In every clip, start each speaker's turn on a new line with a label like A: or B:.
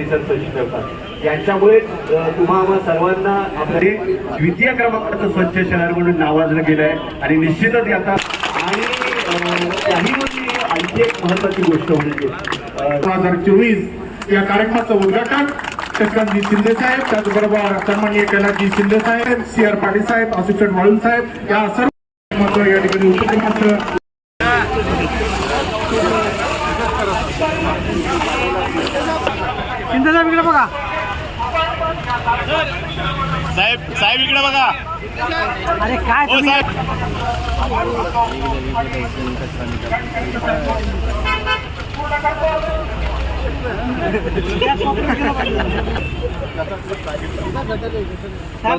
A: परिसर स्वच्छ ठेवतात यांच्यामुळे तुम्हा सर्वांना आपले द्वितीय क्रमांकाचं स्वच्छ शहर म्हणून नावाजलं गेलं आहे आणि निश्चितच याचा आणि काही आणखी एक महत्वाची गोष्ट म्हणजे
B: दोन हजार चोवीस या कार्यक्रमाचं उद्घाटन चक्रजी शिंदे साहेब त्याचबरोबर सन्माननीय कैलासजी शिंदे साहेब सी आर पाटील साहेब असिस्टंट वाळून साहेब या सर्व या ठिकाणी उपक्रमाचं
C: शिंदे साहेब इकडे बघा.
D: साहेब साहेब इकडे बघा.
C: अरे काय
D: हो
C: तुम्ही?
D: साहेब.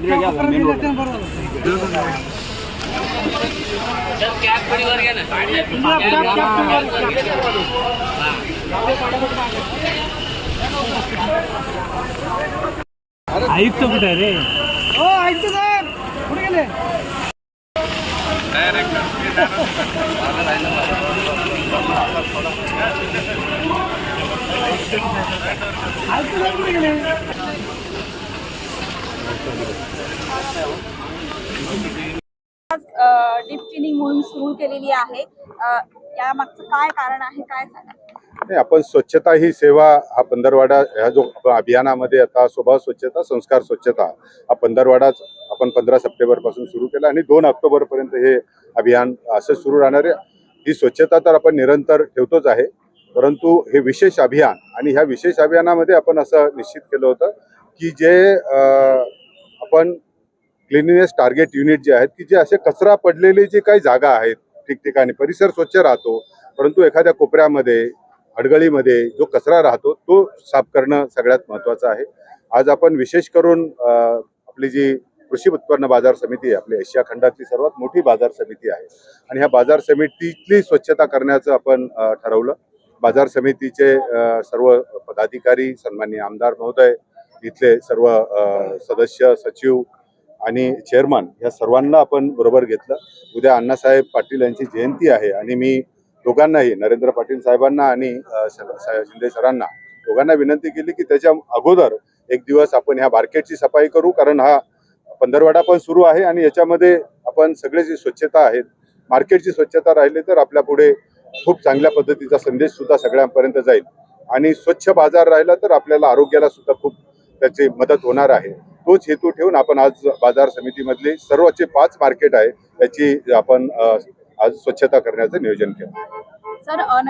C: गेले असते ना. बरोबर. आयुक्त कुठे आहे रे हो आयुक्त साहेब कुठे गेले? आयुक्त साहेब कुठे गेले?
E: डीप क्लिनिंग मोहीम सुरू केलेली आहे. अ, या मागचं काय कारण आहे काय सांगा
F: आपण स्वच्छता ही सेवा हा पंधरवाडा ह्या जो अभियानामध्ये आता स्वभाव स्वच्छता संस्कार स्वच्छता हा पंधरवाडाच आपण पंधरा सप्टेंबरपासून सुरू केला आणि दोन ऑक्टोबरपर्यंत हे अभियान असं सुरू राहणार आहे. ही स्वच्छता तर आपण निरंतर ठेवतोच आहे परंतु हे विशेष अभियान आणि ह्या विशेष अभियानामध्ये आपण असं निश्चित केलं होतं की जे आपण क्लिनिनेस टार्गेट युनिट जे आहेत की जे असे कचरा पडलेले जे काही जागा आहेत ठिकठिकाणी परिसर स्वच्छ राहतो परंतु एखाद्या कोपऱ्यामध्ये अडगळीमध्ये जो कचरा राहतो तो साफ करणं सगळ्यात महत्त्वाचं आहे. आज आपण विशेष करून आपली जी कृषी उत्पन्न बाजार समिती आहे आपली एशिया खंडातली सर्वात मोठी बाजार समिती आहे. आणि ह्या बाजार समितीतली स्वच्छता करण्याचं आपण ठरवलं. बाजार समितीचे सर्व पदाधिकारी सन्माननीय आमदार महोदय इथले सर्व सदस्य सचिव आणि चेअरमन या सर्वांना आपण बरोबर घेतलं. उद्या अण्णासाहेब पाटील यांची जयंती आहे आणि मी दोघांनाही नरेंद्र पाटील साहेबांना आणि शिंदे सरांना दोघांना विनंती केली की त्याच्या अगोदर एक दिवस आपण ह्या मार्केटची सफाई करू कारण हा पंधरवाडा पण सुरू आहे आणि याच्यामध्ये आपण सगळे जी स्वच्छता आहेत मार्केटची स्वच्छता राहिली तर आपल्या पुढे खूप चांगल्या पद्धतीचा संदेश सुद्धा सगळ्यांपर्यंत जाईल. आणि स्वच्छ बाजार राहिला तर आपल्याला आरोग्याला सुद्धा खूप त्याची मदत होणार आहे. तोच हेतू ठेवून आपण आज बाजार समितीमधली सर्वचे पाच मार्केट आहे त्याची आपण आज स्वच्छता करण्याचं नियोजन केलं.
E: सर